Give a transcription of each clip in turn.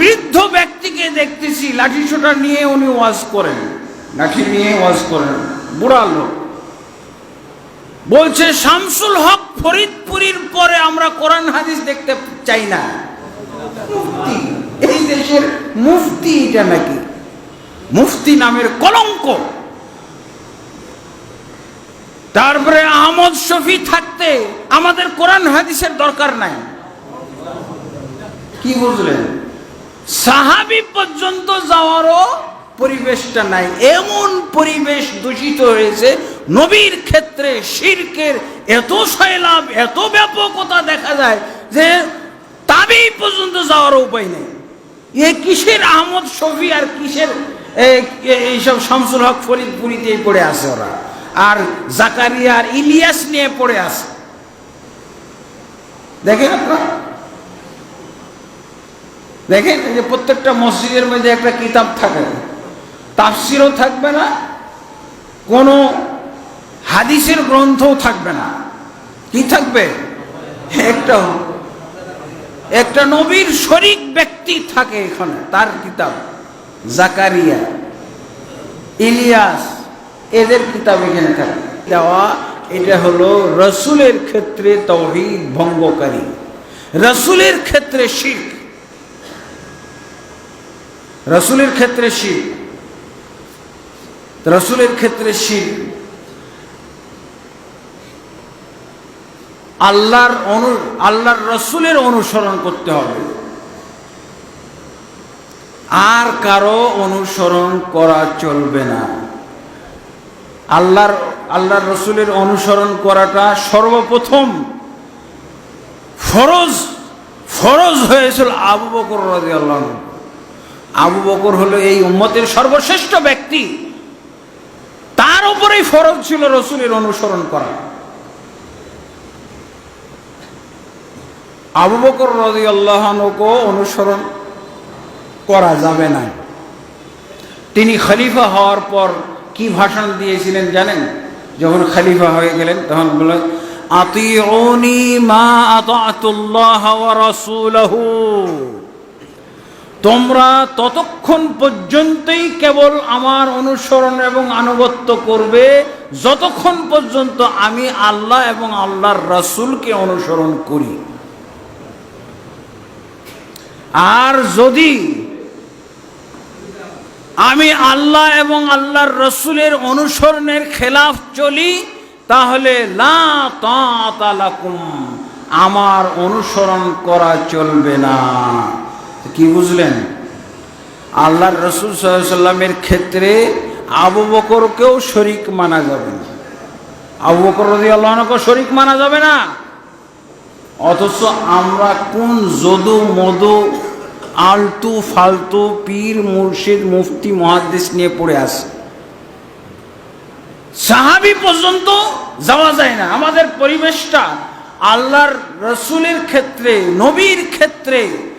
বৃদ্ধ ব্যক্তিকে দেখতেছি, লাঠি ছোটা নিয়ে উনি ওয়াজ করেন। লাঠি নিয়ে ওয়াজ করেন। বুড়া লোক। বলছে, শামসুল হক ফরিদপুরীর পরে আমরা কোরআন হাদিস দেখতে চাই না। মুফতি, এই দেশের মুফতি এটা নাকি? মুফতি নামের কলঙ্ক। তারপরে আহমদ শফি থাকতে আমাদের কোরআন হাদিসের দরকার নাই। কি বুঝলেন? সাহাবি পর্যন্ত যাওয়ারও পরিবেশটা নাই। এমন পরিবেশ দূষিত হয়েছে, নবীর ক্ষেত্রে শিরকের এত সয়লাভ এত ব্যাপকতা দেখা যায় যে তাবি পর্যন্ত যাওয়ার উপায় নেই। এ কিসের আহমদ শফি আর কিসের এইসব শামসুল হক ফরিদপুরিতেই পড়ে আছে ওরা? আর জাকারিয়া আর ইলিয়াস নিয়ে পড়ে আছে। দেখেন আপনারা? দেখেন যে প্রত্যেকটা মসজিদের মধ্যে একটা কিতাব থাকে। তাফসিরও থাকবে না, কোনো হাদিসের গ্রন্থও থাকবে না। কি থাকবে? একটা একটা নবীর শরিক ব্যক্তি থাকে এখানে, তার কিতাব। জাকারিয়া, ইলিয়াস, এদের কিতাব এখানে থাকে। দেওয়া, এটা হলো রসুলের ক্ষেত্রে তৌহিদ ভঙ্গকারী। রসুলের ক্ষেত্রে শিখ রসুলের ক্ষেত্রে শির। রসুলের ক্ষেত্রে শির। আল্লাহর অনু আল্লাহর রসুলের অনুসরণ করতে হবে। আর কারও অনুসরণ করা চলবে না। আল্লাহর আল্লাহর রসুলের অনুসরণ করাটা সর্বপ্রথম ফরজ ফরজ হয়েছিল আবু বকর রাজি আল্লাহ আবু বকর হলো এই উম্মতের সর্বশ্রেষ্ঠ ব্যক্তি। তার উপরেই ফরজ ছিল রসুলের অনুসরণ করা। আবু বকর রাজি আল্লাহকে অনুসরণ করা যাবে না। তিনি খলিফা হওয়ার পর কি ভাষণ দিয়েছিলেন জানেন? যখন খলিফা হয়ে গেলেন, তখন বললেন, আতিউনি মা আতাতুল্লাহ ওয়া রাসূলহু। তোমরা ততক্ষণ পর্যন্তই কেবল আমার অনুসরণ এবং আনুগত্য করবে, যতক্ষণ পর্যন্ত আমি আল্লাহ এবং আল্লাহর রসুলকে অনুসরণ করি। আর যদি আমি আল্লাহ এবং আল্লাহর রসুলের অনুসরণের খেলাফ চলি, তাহলে লা তাআতা লাকুম, আমার অনুসরণ করা চলবে না। কি বুঝলেন? আল্লাহর রসুল সাল্লামের ক্ষেত্রে আবু বকরকেও শরিক মানা যাবে না। আবু বকর রদি আল্লাহকে শরিক মানা যাবে না। অথচ আমরা কোন যদু মধু আলতু, ফালতু, পীর, মুর্শিদ, মুফতি মহাদ্দেশ নিয়ে পড়ে আসে সাহাবি পর্যন্ত যাওয়া যায় না। আমাদের পরিবেশটা আল্লাহর রসুলের ক্ষেত্রে, নবীর ক্ষেত্রে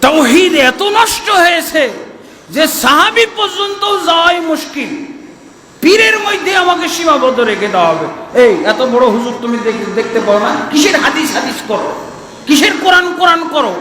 তৌহিদ এত নষ্ট হয়েছে যে সাহাবি পর্যন্ত যাওয়াই মুশকিল। পীরের মধ্যে আমাকে সীমাবদ্ধ রেখে দেওয়া হবে। এই, এত বড় হুজুর তুমি দেখ- দেখতে পাও না? কিসের হাদিস হাদিস করো? কিসের কোরআন কোরআন করো?